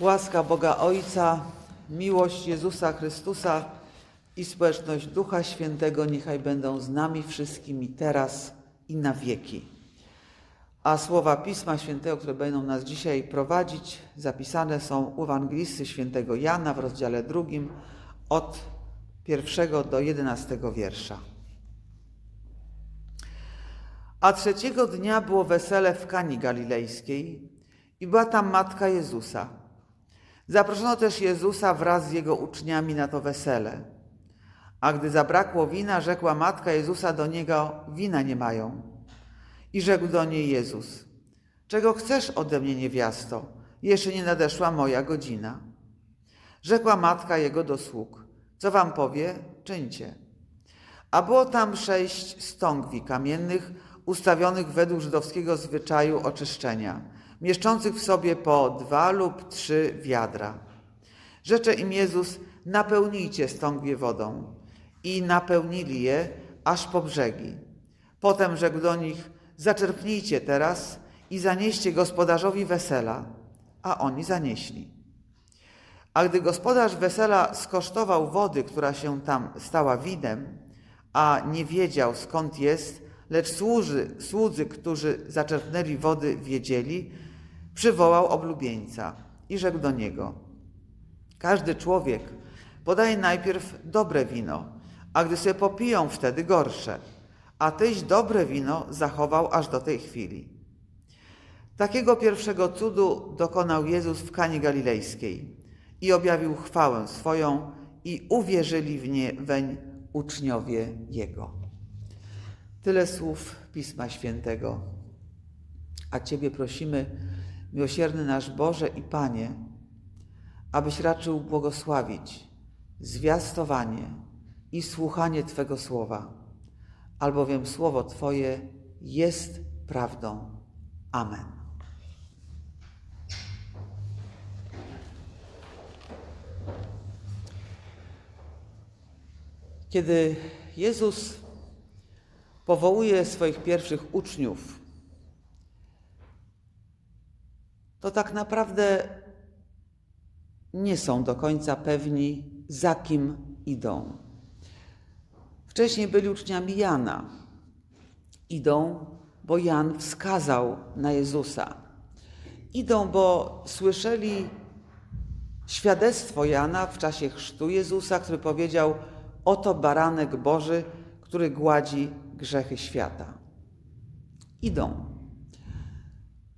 Łaska Boga Ojca, miłość Jezusa Chrystusa i społeczność Ducha Świętego niechaj będą z nami wszystkimi teraz i na wieki. A słowa Pisma Świętego, które będą nas dzisiaj prowadzić, zapisane są u Ewangelisty Świętego Jana w rozdziale drugim od pierwszego do jedenastego wiersza. A trzeciego dnia było wesele w Kani Galilejskiej i była tam matka Jezusa. Zaproszono też Jezusa wraz z jego uczniami na to wesele. A gdy zabrakło wina, rzekła matka Jezusa do niego: Wina nie mają. I rzekł do niej Jezus: Czego chcesz ode mnie, niewiasto? Jeszcze nie nadeszła moja godzina. Rzekła matka jego do sług: Co wam powie, czyńcie. A było tam sześć stągwi kamiennych, ustawionych według żydowskiego zwyczaju oczyszczenia, mieszczących w sobie po dwa lub trzy wiadra. Rzecze im Jezus: Napełnijcie stągwie wodą. I napełnili je aż po brzegi. Potem rzekł do nich: Zaczerpnijcie teraz i zanieście gospodarzowi wesela. A oni zanieśli. A gdy gospodarz wesela skosztował wody, która się tam stała winem, a nie wiedział skąd jest, lecz służy, słudzy, którzy zaczerpnęli wody, wiedzieli, przywołał oblubieńca i rzekł do niego: Każdy człowiek podaje najpierw dobre wino, a gdy sobie popiją, wtedy gorsze. A tyś dobre wino zachował aż do tej chwili. Takiego pierwszego cudu dokonał Jezus w Kanie Galilejskiej i objawił chwałę swoją i uwierzyli w nie weń uczniowie Jego. Tyle słów Pisma Świętego. A Ciebie prosimy, miłosierny nasz Boże i Panie, abyś raczył błogosławić zwiastowanie i słuchanie Twego słowa, albowiem słowo Twoje jest prawdą. Amen. Kiedy Jezus powołuje swoich pierwszych uczniów, to tak naprawdę nie są do końca pewni, za kim idą. Wcześniej byli uczniami Jana. Idą, bo Jan wskazał na Jezusa. Idą, bo słyszeli świadectwo Jana w czasie chrztu Jezusa, który powiedział: Oto baranek Boży, który gładzi grzechy świata. Idą.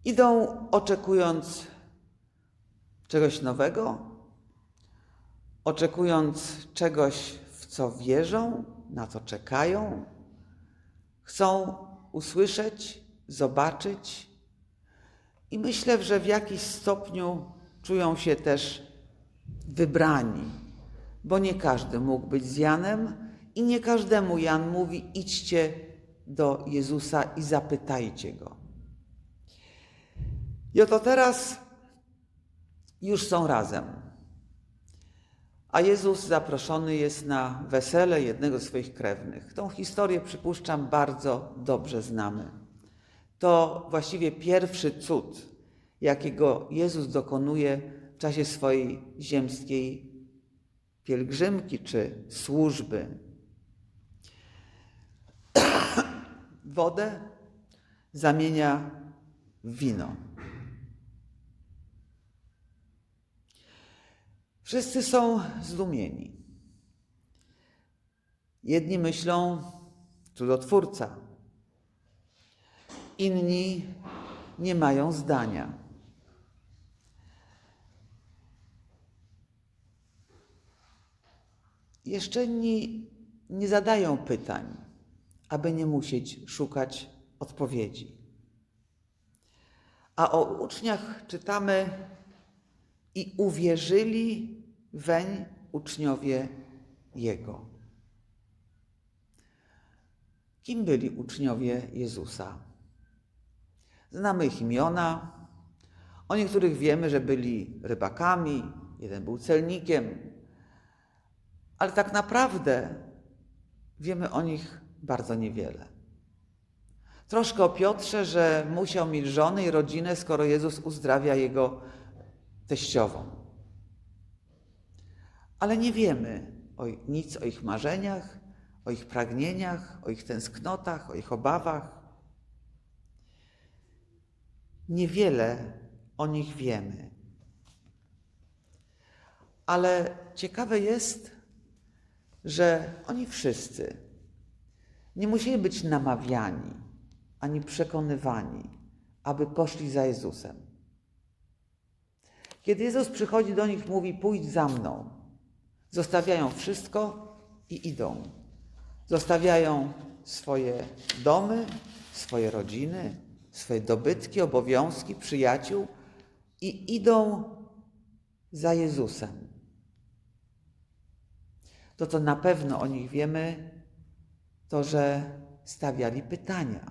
Idą oczekując czegoś nowego, oczekując czegoś, w co wierzą, na co czekają. Chcą usłyszeć, zobaczyć i myślę, że w jakiś stopniu czują się też wybrani, bo nie każdy mógł być z Janem i nie każdemu Jan mówi: idźcie do Jezusa i zapytajcie go. I oto teraz już są razem. A Jezus zaproszony jest na wesele jednego z swoich krewnych. Tą historię, przypuszczam, bardzo dobrze znamy. To właściwie pierwszy cud, jakiego Jezus dokonuje w czasie swojej ziemskiej pielgrzymki czy służby. Wodę zamienia w wino. Wszyscy są zdumieni. Jedni myślą cudotwórca, inni nie mają zdania. Jeszcze inni nie zadają pytań, aby nie musieć szukać odpowiedzi. A o uczniach czytamy i uwierzyli weń uczniowie Jego. Kim byli uczniowie Jezusa? Znamy ich imiona. O niektórych wiemy, że byli rybakami, jeden był celnikiem, ale tak naprawdę wiemy o nich bardzo niewiele. Troszkę o Piotrze, że musiał mieć żonę i rodzinę, skoro Jezus uzdrawia jego teściową. Ale nie wiemy o, nic o ich marzeniach, o ich pragnieniach, o ich tęsknotach, o ich obawach. Niewiele o nich wiemy. Ale ciekawe jest, że oni wszyscy nie musieli być namawiani ani przekonywani, aby poszli za Jezusem. Kiedy Jezus przychodzi do nich, mówi: Pójdź za mną. Zostawiają wszystko i idą. Zostawiają swoje domy, swoje rodziny, swoje dobytki, obowiązki, przyjaciół i idą za Jezusem. To, co na pewno o nich wiemy, to, że stawiali pytania,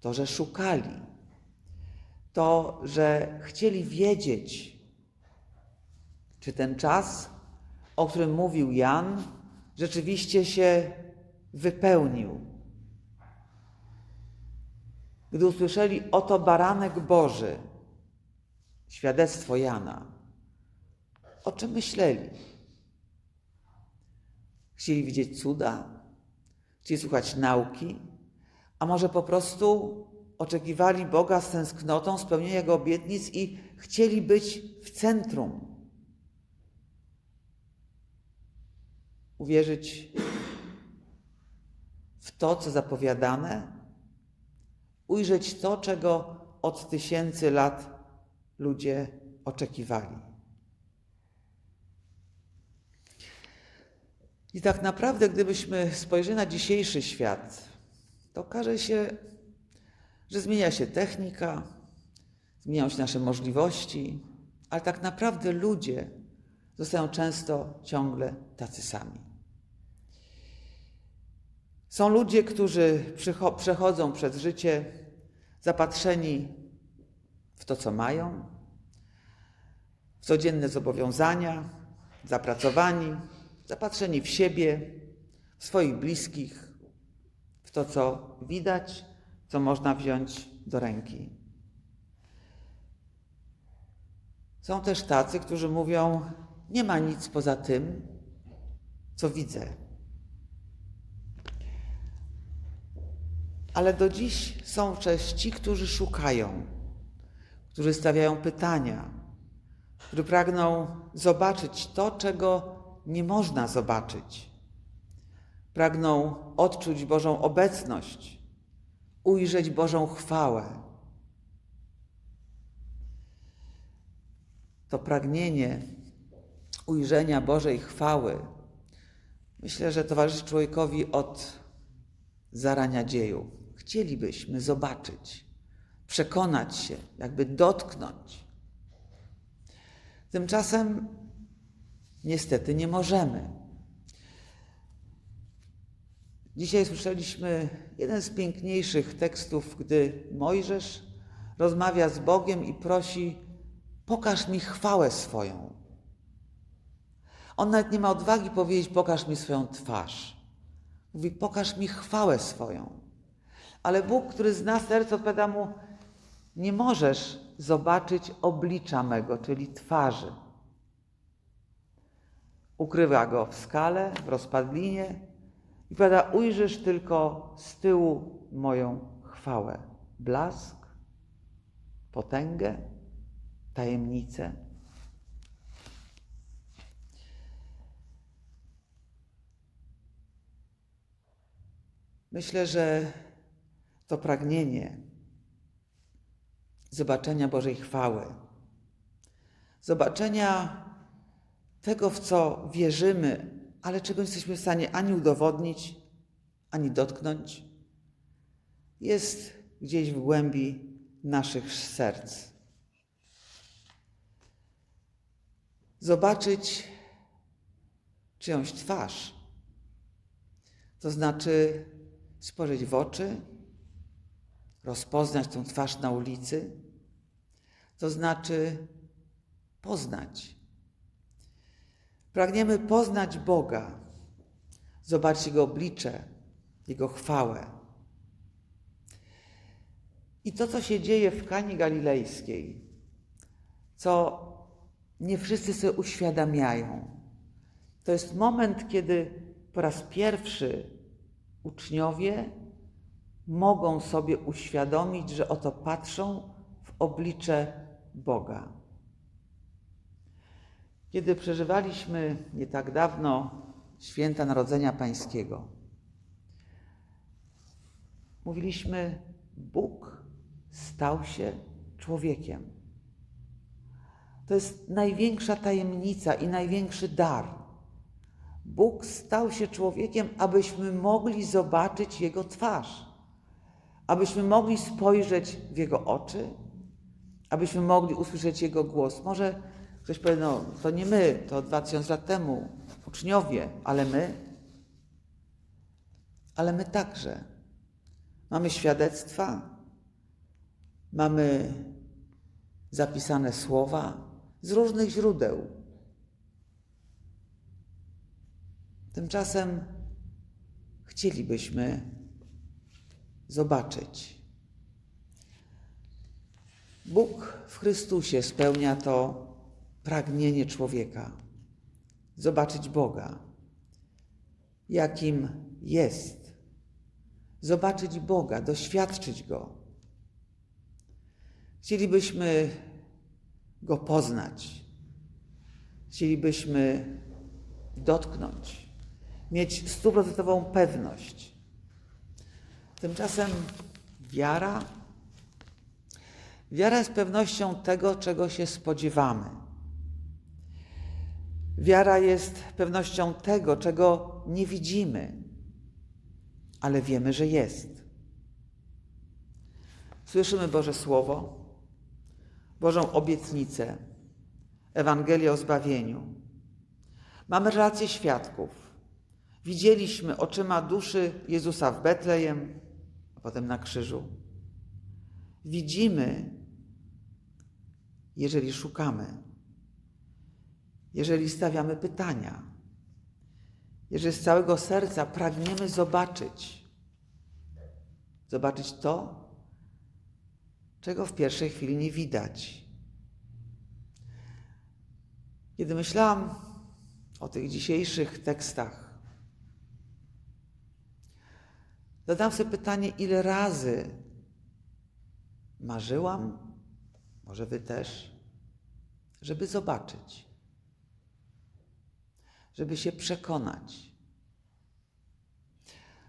to, że szukali, to, że chcieli wiedzieć, czy ten czas, o którym mówił Jan, rzeczywiście się wypełnił. Gdy usłyszeli, oto baranek Boży, świadectwo Jana, o czym myśleli? Chcieli widzieć cuda? Chcieli słuchać nauki? A może po prostu oczekiwali Boga z tęsknotą, spełnienia Jego obietnic i chcieli być w centrum? Uwierzyć w to, co zapowiadane? Ujrzeć to, czego od tysięcy lat ludzie oczekiwali. I tak naprawdę, gdybyśmy spojrzeli na dzisiejszy świat, to okaże się, że zmienia się technika, zmieniają się nasze możliwości, ale tak naprawdę ludzie zostają często ciągle tacy sami. Są ludzie, którzy przechodzą przez życie zapatrzeni w to, co mają, w codzienne zobowiązania, zapracowani, zapatrzeni w siebie, w swoich bliskich, w to, co widać, co można wziąć do ręki. Są też tacy, którzy mówią: Nie ma nic poza tym, co widzę. Ale do dziś są też ci, którzy szukają, którzy stawiają pytania, którzy pragną zobaczyć to, czego nie można zobaczyć. Pragną odczuć Bożą obecność, ujrzeć Bożą chwałę. To pragnienie ujrzenia Bożej chwały myślę, że towarzyszy człowiekowi od zarania dzieju. Chcielibyśmy zobaczyć, przekonać się, jakby dotknąć. Tymczasem niestety nie możemy. Dzisiaj słyszeliśmy jeden z piękniejszych tekstów, gdy Mojżesz rozmawia z Bogiem i prosi: Pokaż mi chwałę swoją. On nawet nie ma odwagi powiedzieć: Pokaż mi swoją twarz. Mówi: Pokaż mi chwałę swoją. Ale Bóg, który zna serce, odpowiada mu: Nie możesz zobaczyć oblicza mego, czyli twarzy. Ukrywa go w skale, w rozpadlinie i powiada, ujrzysz tylko z tyłu moją chwałę. Blask, potęgę, tajemnicę. Myślę, że to pragnienie zobaczenia Bożej chwały, zobaczenia tego, w co wierzymy, ale czego nie jesteśmy w stanie ani udowodnić, ani dotknąć, jest gdzieś w głębi naszych serc. Zobaczyć czyjąś twarz, to znaczy spojrzeć w oczy, rozpoznać tą twarz na ulicy, to znaczy poznać Pragniemy poznać Boga, zobaczyć Jego oblicze, Jego chwałę. I to, co się dzieje w Kani Galilejskiej, co nie wszyscy sobie uświadamiają. To jest moment, kiedy po raz pierwszy uczniowie mogą sobie uświadomić, że oto patrzą w oblicze Boga. Kiedy przeżywaliśmy nie tak dawno święta Narodzenia Pańskiego, mówiliśmy: Bóg stał się człowiekiem. To jest największa tajemnica i największy dar. Bóg stał się człowiekiem, abyśmy mogli zobaczyć Jego twarz, abyśmy mogli spojrzeć w Jego oczy, abyśmy mogli usłyszeć Jego głos. Może ktoś powie, no to nie my, to 2000 lat temu, uczniowie, ale my, ale my także. Mamy świadectwa, mamy zapisane słowa z różnych źródeł. Tymczasem chcielibyśmy zobaczyć. Bóg w Chrystusie spełnia to pragnienie człowieka zobaczyć Boga, jakim jest, zobaczyć Boga, doświadczyć Go. Chcielibyśmy Go poznać, chcielibyśmy dotknąć, mieć stuprocentową pewność. Tymczasem wiara, wiara jest pewnością tego, czego się spodziewamy. Wiara jest pewnością tego, czego nie widzimy, ale wiemy, że jest. Słyszymy Boże Słowo, Bożą obietnicę, Ewangelię o zbawieniu. Mamy relacje świadków. Widzieliśmy oczyma duszy Jezusa w Betlejem, a potem na krzyżu. Widzimy, jeżeli szukamy, jeżeli stawiamy pytania, jeżeli z całego serca pragniemy zobaczyć, zobaczyć to, czego w pierwszej chwili nie widać. Kiedy myślałam o tych dzisiejszych tekstach, zadałam sobie pytanie, ile razy marzyłam, może wy też, żeby zobaczyć, żeby się przekonać.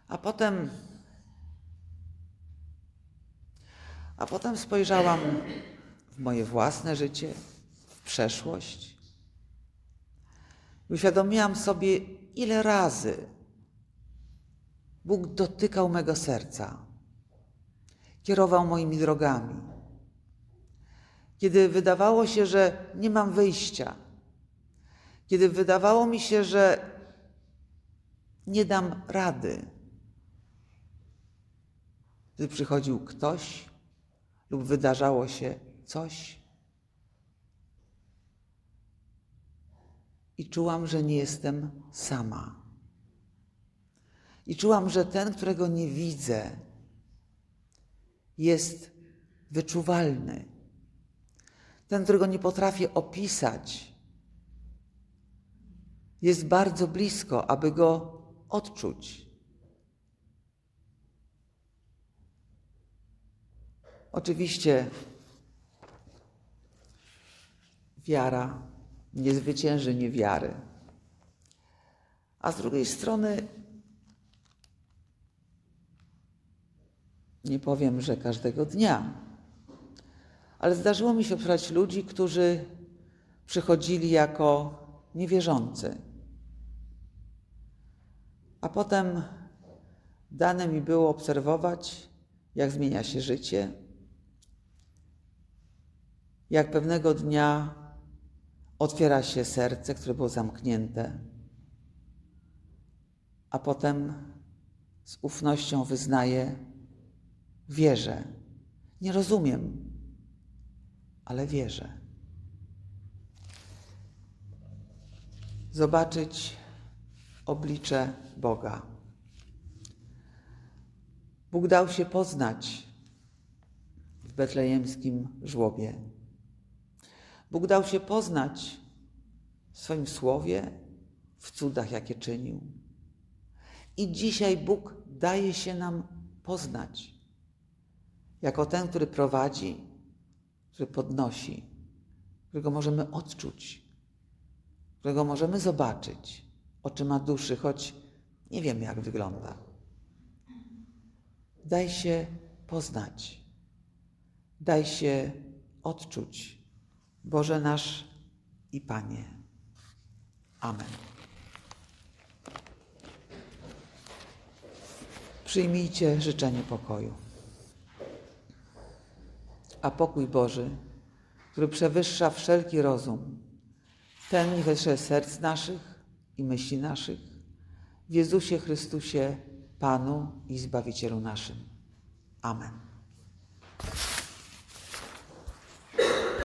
A potem A potem spojrzałam w moje własne życie, w przeszłość. Uświadomiłam sobie, ile razy Bóg dotykał mego serca, kierował moimi drogami. Kiedy wydawało się, że nie mam wyjścia, kiedy wydawało mi się, że nie dam rady, gdy przychodził ktoś, lub wydarzało się coś. I czułam, że nie jestem sama. I czułam, że ten, którego nie widzę, jest wyczuwalny. Ten, którego nie potrafię opisać, jest bardzo blisko, aby go odczuć. Oczywiście wiara nie zwycięży niewiary. A z drugiej strony nie powiem, że każdego dnia, ale zdarzyło mi się obserwować ludzi, którzy przychodzili jako niewierzący. A potem dane mi było obserwować, jak zmienia się życie, jak pewnego dnia otwiera się serce, które było zamknięte, a potem z ufnością wyznaje: Wierzę. Nie rozumiem, ale wierzę. Zobaczyć oblicze Boga. Bóg dał się poznać w betlejemskim żłobie. Bóg dał się poznać w swoim słowie, w cudach, jakie czynił. I dzisiaj Bóg daje się nam poznać jako ten, który prowadzi, który podnosi, którego możemy odczuć, którego możemy zobaczyć oczyma duszy, choć nie wiemy, jak wygląda. Daj się poznać, daj się odczuć, Boże nasz i Panie. Amen. Przyjmijcie życzenie pokoju. A pokój Boży, który przewyższa wszelki rozum, ten wetrze serc naszych i myśli naszych w Jezusie Chrystusie, Panu i Zbawicielu naszym. Amen.